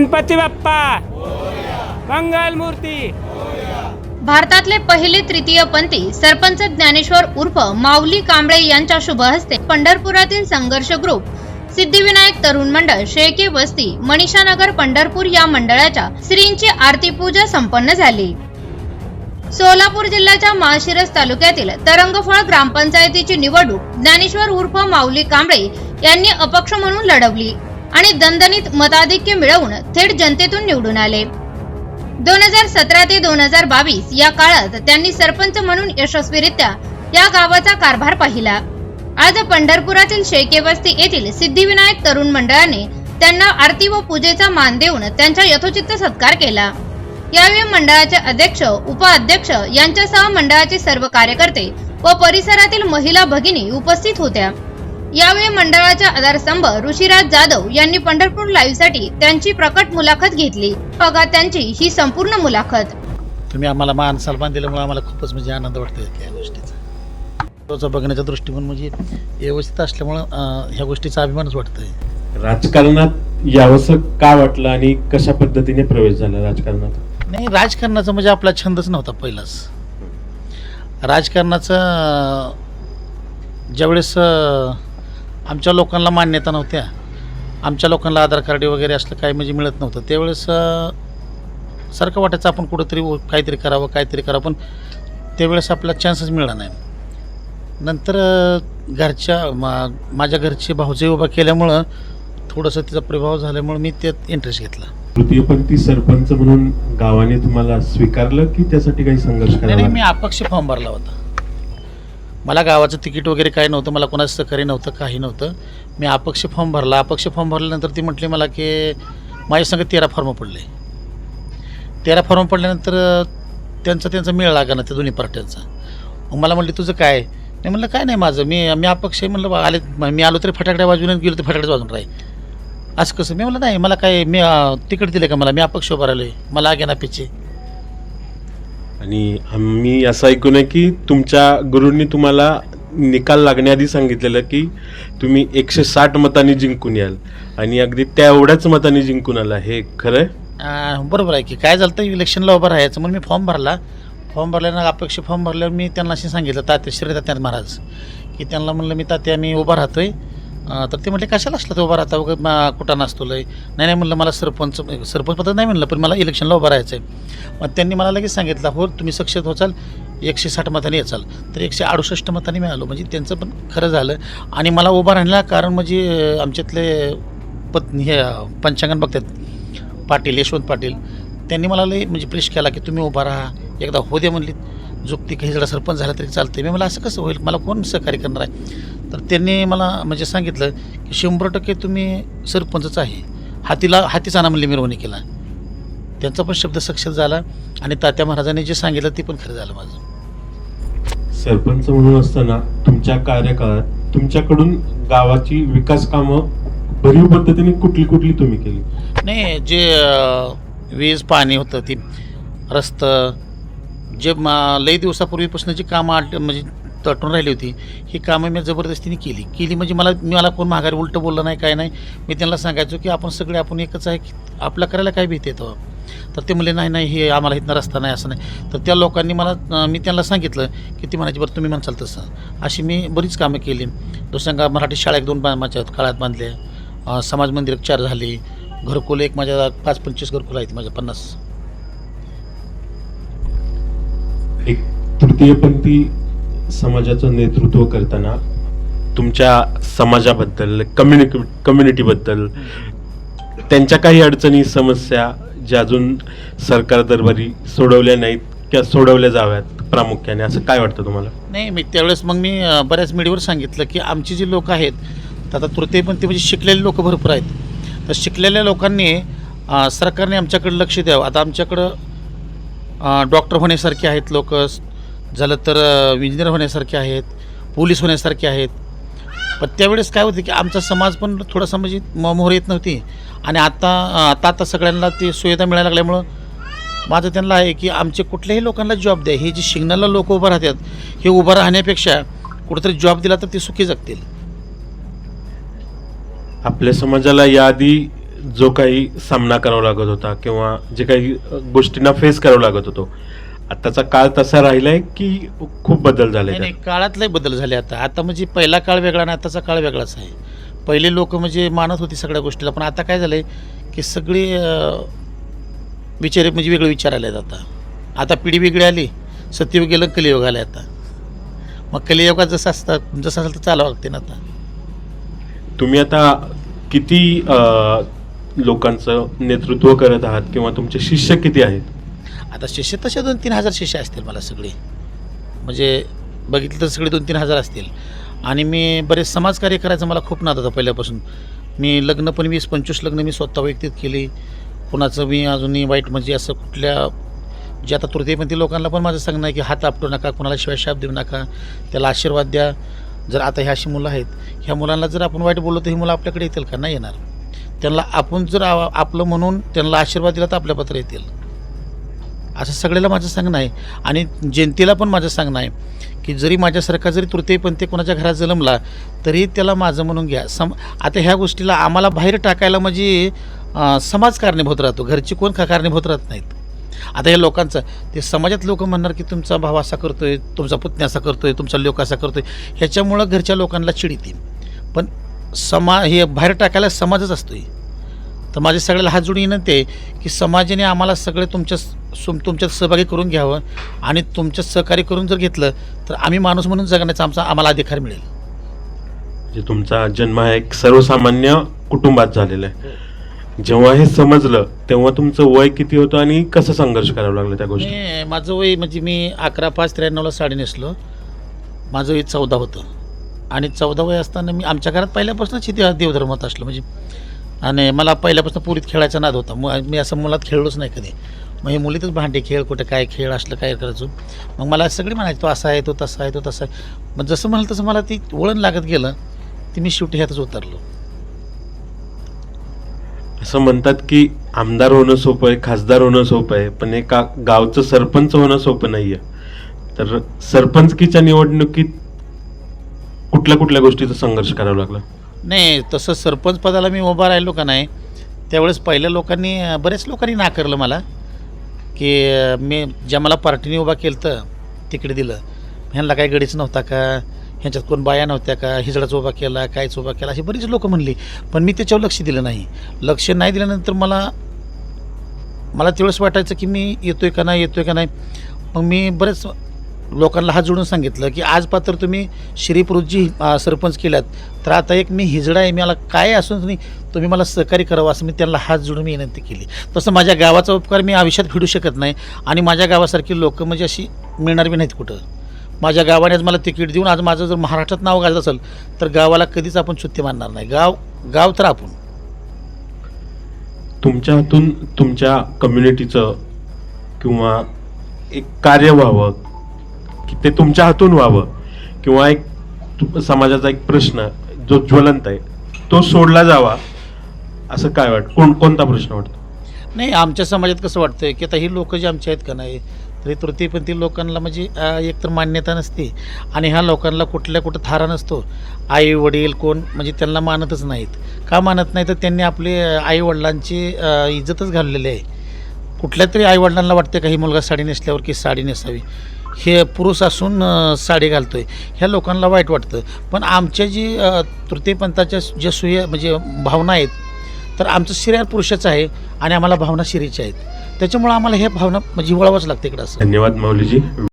गणपती बाप्पा. मंगल मूर्ती. भारतातले पहिले तृतीय पंथी सरपंच ज्ञानेश्वर उर्फ माऊली कांबळे यांच्या शुभ हस्ते पंढरपुरातील संघर्ष ग्रुप सिद्धिविनायक तरुण मंडळ शेळके वस्ती मनीषानगर पंढरपूर या मंडळाच्या श्रींची आरती पूजा संपन्न झाली. सोलापूर जिल्ह्याच्या माळशिरस तालुक्यातील तरंगफळ ग्रामपंचायतीची निवडणूक ज्ञानेश्वर उर्फ माऊली कांबळे यांनी अपक्ष म्हणून लढवली. आणि दणदणीत मताधिक्य मिळवून थेट जनतेतून निवडून आले. दोन हजार सतरा ते दोन हजार बावीस या काळात त्यांनी सरपंच म्हणून यशस्वीरित्या या गावाचा कारभार पाहिला. आज पंढरपुरातील शेके वस्ती येथील सिद्धिविनायक तरुण मंडळाने त्यांना आरती व पूजेचा मान देऊन त्यांचा यथोचित सत्कार केला. यावेळी मंडळाचे अध्यक्ष उपाध्यक्ष यांच्यासह मंडळाचे सर्व कार्यकर्ते व परिसरातील महिला भगिनी उपस्थित होत्या. यावेळी मंडळाचे आधारस्तंभ ऋषीराज जाधव यांनी पंढरपूर लाईव्हसाठी त्यांची प्रकट मुलाखत घेतली. बघा त्यांची ही संपूर्ण मुलाखत. तुम्ही आम्हाला मान सन्मान दिल्यामुळे आम्हाला खूपच म्हणजे आनंद वाटतो या गोष्टीचा. रोजचा बघण्याचा दृष्टिकोन म्हणजे व्यवस्थित असल्यामुळं ह्या गोष्टीचा अभिमानच वाटतोय. राजकारणात यावंसं का वाटलं आणि कशा पद्धतीने प्रवेश झाला राजकारणात? नाही राजकारणाचा म्हणजे आपला छंदच नव्हता पहिलाच. राजकारणाचं ज्यावेळेस आमच्या लोकांना मान्यता नव्हत्या. आमच्या लोकांना आधार कार्ड वगैरे असलं काही म्हणजे मिळत नव्हतं. त्यावेळेस सारखं वाटायचं आपण कुठंतरी काहीतरी करावं काहीतरी करावं पण त्यावेळेस आपला चान्सच मिळाला नाही. नंतर घरच्या मा माझ्या घरचे भाऊजे उभा केल्यामुळं थोडंसं तिचा प्रभाव झाल्यामुळं मी त्यात इंटरेस्ट घेतला. तृतीयपंथी सरपंच म्हणून गावाने तुम्हाला स्वीकारलं की त्यासाठी काही संघर्ष नाही मी अपक्ष फॉर्म भरला होता. मला गावाचं तिकीट वगैरे काही नव्हतं मला कोणाचं सहकार्य नव्हतं काही नव्हतं. मी अपक्ष फॉर्म भरला. अपक्ष फॉर्म भरल्यानंतर ती म्हटली मला की माझ्या संग तेरा फॉर्म पडले. तेरा फॉर्म पडल्यानंतर त्यांचा त्यांचा मेळ लागा ना त्या दोन्ही पार्ट्यांचा. मग मला म्हटली तुझं काय? नाही म्हणलं काय नाही माझं. मी मी अपक्ष आहे. म्हणलं बा, आले मी आलो तरी फटाकड्या बाजून गेलो तर फटाकड्या बाजून राहील. असं कसं? मी म्हणलं नाही मला काय मी तिकीट दिलं का मला? मी अपक्ष उभा आहे मला आगे ना पिचे आणि आम्ही असं ऐकून आहे की तुमच्या गुरूंनी तुम्हाला निकाल लागण्याआधी सांगितलेलं की तुम्ही एकशे साठ मतांनी जिंकून याल. आणि अगदी त्या एवढ्याच मतांनी जिंकून आला. हे खरं आहे बरोबर आहे की. काय झालं तर इलेक्शनला उभं राहायचं म्हणून मी फॉर्म भरला. फॉर्म भरल्यानं अपेक्ष फॉर्म भरल्यावर मी त्यांना असे सांगितलं तात्या श्री तात्या महाराज की त्यांना म्हणलं मी तात्या मी उभा राहतोय. तर ते म्हटले कशाला असला तो उभा राहता? वगैरे कुठं नसतो लय? नाही नाही म्हणलं मला सरपंच सरपंच पद नाही म्हणलं पण मला इलेक्शनला उभं राहायचं आहे मग त्यांनी मला लगेच सांगितलं हो तुम्ही सक्षम होचाल एकशे साठ मताने याचाल तर एकशे अडुसष्ट मताने मिळालो. म्हणजे त्यांचं पण खरं झालं. आणि मला उभा राहिला कारण म्हणजे आमच्यातले पत्नी हे पंचांगण बघतात पाटील यशवंत पाटील त्यांनी मला लई म्हणजे प्रेश केला की तुम्ही उभा राहा. एकदा हो दे म्हणली झुकती काही जरा सरपंच झाला तरी चालते मी मला असं कसं होईल? मला कोण सहकार्य करणार आहे? तर त्यांनी मला म्हणजे सांगितलं की शंभर टक्के तुम्ही सरपंचच आहे. हातीला हातीच आणा म्हणली मिरवणुकीला त्यांचा पण शब्द सक्षम झाला आणि तात्या महाराजांनी जे सांगितलं ते पण खरं झालं माझं. सरपंच म्हणून असताना तुमच्या कार्यकाळात तुमच्याकडून गावाची विकास कामं भरीव पद्धतीने कुठली कुठली तुम्ही केली? नाही जे वीज पाणी होतं ती रस्तं जे लई दिवसापूर्वीपासून जी कामं आट म्हणजे तटून राहिली होती. ही कामं मी जबरदस्तीने केली. केली म्हणजे मला मी मला कोण माघारी उलटं बोललं नाही काय नाही. मी त्यांना सांगायचो की आपण सगळे आपण एकच आहे की आपला करायला काय भीती येतं तर ते म्हणले नाही नाही हे आम्हाला इथनं रस्ता नाही असं नाही. तर त्या लोकांनी मला मी त्यांना सांगितलं की ती म्हणायची बरं तुम्ही म्हणसाल तसं. अशी मी बरीच कामं केली. दुसऱ्या मराठी शाळा एक दोन माझ्या काळात बांधले समाज मंदिर चार झाली. घरकुल एक माझ्या पाच पंचवीस घरकुल आहेत माझ्या पन्नास. एक पंक्ती समाजाचं नेतृत्व करताना तुमच्या समाजाबद्दल कम्युनिटी कम्युनिटीबद्दल त्यांच्या काही अडचणी समस्या ज्या अजून सरकार दरबारी सोडवल्या नाहीत किंवा सोडवल्या जाव्यात प्रामुख्याने असं काय वाटतं तुम्हाला? नाही मी त्यावेळेस मग मी बऱ्याच मीडियावर सांगितलं की आमची जी लोक आहेत तर आता तृतीय पण ते म्हणजे शिकलेले लोक भरपूर आहेत. तर शिकलेल्या लोकांनी सरकारने आमच्याकडे लक्ष द्यावं. आता आमच्याकडं डॉक्टर होण्यासारखे आहेत लोक झालं तर इंजिनियर होण्यासारखे आहेत पोलीस होण्यासारखे आहेत. पण त्यावेळेस काय होतं की आमचा समाज पण थोडासा म्हणजे मोहर येत नव्हती. आणि आता आता आता सगळ्यांना ती सुविधा मिळायला लागल्यामुळं माझं त्यांना आहे की आमचे कुठल्याही लोकांना जॉब द्या. हे जे शिग्नलला लोक उभं राहतात हे उभं राहण्यापेक्षा कुठेतरी जॉब दिला तर ते सुखी जगतील. आपल्या समाजाला याआधी जो काही सामना करावा लागत होता किंवा जे काही गोष्टींना फेस करावं लागत होतो आताचा काळ तसा राहिलाय की खूप बदल झालाय नाही नाही त्यात? काळातले बदल झाले आता. आता म्हणजे पहिला काळ वेगळा आणि आताचा काळ वेगळाच आहे. पहिले लोक म्हणजे मानत होती सगळ्या गोष्टीला पण आता काय झालंय की सगळी विचार म्हणजे वेगळे विचार आले आता. आता पिढी वेगळी आली सत्ययुग गेलं कलियुग आलं आता. मग कलियुगात जसं असतं जसं असेल तर चालावं लागते ना आता. तुम्ही आता किती लोकांचं नेतृत्व करत आहात किंवा तुमचे शिष्य किती आहेत? आता शिष्य तसे दोन तीन हजार शिष्य असतील मला सगळे. म्हणजे बघितलं तर सगळे दोन तीन हजार असतील. आणि मी बरेच समाजकार्य करायचं मला खूप नाद होता पहिल्यापासून. मी लग्न पण वीस पंचवीस लग्न मी स्वतः वैयक्तिक केली. कुणाचं मी अजूनही वाईट म्हणजे असं कुठल्या जे आता तृतीयपंथी लोकांना पण माझं सांगणं आहे की हात आपटू नका कुणाला शिवाय शाप देऊ नका. त्याला आशीर्वाद द्या. जर आता ह्या अशी मुलं आहेत ह्या मुलांना जर आपण वाईट बोललो तर ही मुलं आपल्याकडे येतील का? नाही येणार. त्यांना आपण जर आपलं म्हणून त्यांना आशीर्वाद दिला तर आपल्या पत्र येतील. असं सगळ्याला माझं सांगणं आहे. आणि जनतेला पण माझं सांगणं आहे की जरी माझ्यासारखा जरी तृतीयपंथी कोणाच्या घरात जन्मला तरी त्याला माझं म्हणून घ्या. सम आता ह्या गोष्टीला आम्हाला बाहेर टाकायला म्हणजे समाज कारणीभूत राहतो. घरची कोण का कारणीभूत राहत नाहीत? आता या लोकांचं ते समाजात लोक म्हणणार की तुमचा भाव असा करतोय तुमचा पुतण्या असा करतोय तुमचा लोक असा करतोय. ह्याच्यामुळं घरच्या लोकांना चिड येते. पण समा हे बाहेर टाकायला समाजच असतोय. तर माझ्या सगळ्याला हात जोडून विनंती आहे की समाजाने आम्हाला सगळे तुमच्या सुम तुमच्यात सहभागी करून घ्यावं आणि तुमच्यात सहकार्य करून जर घेतलं तर आम्ही माणूस म्हणून जगण्याचा आमचा आम्हाला अधिकार मिळेल. म्हणजे तुमचा जन्म हा एक सर्वसामान्य कुटुंबात झालेला आहे. जेव्हा हे समजलं तेव्हा तुमचं वय किती होतं आणि कसं संघर्ष करावं लागलं त्या गोष्टी मी माझं वय म्हणजे मी अकरा पाच त्र्याण्णवला साडी नेसलो. माझं वय चौदा होतं. आणि चौदा वय असताना मी आमच्या घरात पहिल्यापासूनच इथे देवधर्मात असलो. म्हणजे आणि मला पहिल्यापासून पुरीत खेळायचा नाद होता. मी असं मुलात खेळलोच नाही कधी. मग हे मुलीतच भांडे खेळ कुठं काय खेळ असलं काय करायचो? मग मला सगळे म्हणायचे तो असा आहे तो तसा आहे तो तसा आहे. मग जसं म्हणाल तसं मला ती वळण लागत गेलं ती मी शेवटी ह्यातच उतरलो. असं म्हणतात की आमदार होणं सोपं आहे खासदार होणं सोपं आहे पण एका गावचं सरपंच होणं सोपं नाहीये. तर सरपंचकीच्या निवडणुकीत कुठल्या कुठल्या गोष्टीचा संघर्ष करावा लागला? नाही तसं सरपंच पदाला मी उभा राहिलो का नाही त्यावेळेस पहिल्या लोकांनी बऱ्याच लोकांनी नाकारलं मला. की मी ज्या मला पार्टीने उभा केलं तर तिकडे दिलं. ह्यांना काही गडीच नव्हता का? ह्यांच्यात कोण बाया नव्हत्या का? हिजडाच उभा केला कायच उभा केला अशी बरीच लोकं म्हणली. पण मी त्याच्यावर लक्ष दिलं नाही. लक्ष नाही दिल्यानंतर मला मला तेवढंच वाटायचं की मी येतोय का नाही येतोय का नाही. मग मी बरेच लोकांना हात जोडून सांगितलं की आज पात्र तुम्ही श्रीपुरुजी सरपंच केल्यात तर आता एक मी हिजडा आहे मला काय असून नाही तुम्ही मला सहकार्य करावं असं मी त्यांना हात जोडून मी विनंती केली. तसं माझ्या गावाचा उपकार मी आयुष्यात फेडू शकत नाही आणि माझ्या गावासारखी लोकं म्हणजे अशी मिळणार बी नाहीत कुठं. माझ्या गावाने आज मला तिकीट देऊन आज माझं जर महाराष्ट्रात नाव घालत असेल तर गावाला कधीच आपण सुट्टी मानणार नाही. गाव गाव तर आपण. तुमच्या हातून तुमच्या कम्युनिटीचं किंवा एक कार्य व्हावं की ते तुमच्या हातून व्हावं. किंवा एक समाजाचा एक प्रश्न जो ज्वलंत आहे तो सोडला जावा. असं काय वाटतं? कोण कोणता प्रश्न वाटतो? नाही आमच्या समाजात कसं वाटतंय की आता ही लोक जी आमची आहेत का नाही तरी तृतीयपंथी लोकांना म्हणजे एकतर मान्यता नसते. आणि ह्या लोकांना कुठल्या कुठं थारा नसतो. आई वडील कोण म्हणजे त्यांना मानतच नाहीत. का मानत नाही? तर त्यांनी आपले आई वडिलांची इज्जतच घाललेली आहे. कुठल्या तरी आई वडिलांना वाटते का ही मुलगा साडी नेसल्यावर की साडी नेसावी? हे पुरुष असून साडी साडी घालतोय. ह्या लोकांना वाईट वाटतं. पण आमच्या जी तृतीयपंथाच्या ज्या सुय म्हणजे भावना आहेत तर आमचं शरीर पुरुषाचं आहे आणि आम्हाला भावना शिरीच्या आहेत. त्याच्यामुळं आम्हाला हे भावना म्हणजे वळावंच लागते इकडं असं. धन्यवाद माऊलीजी.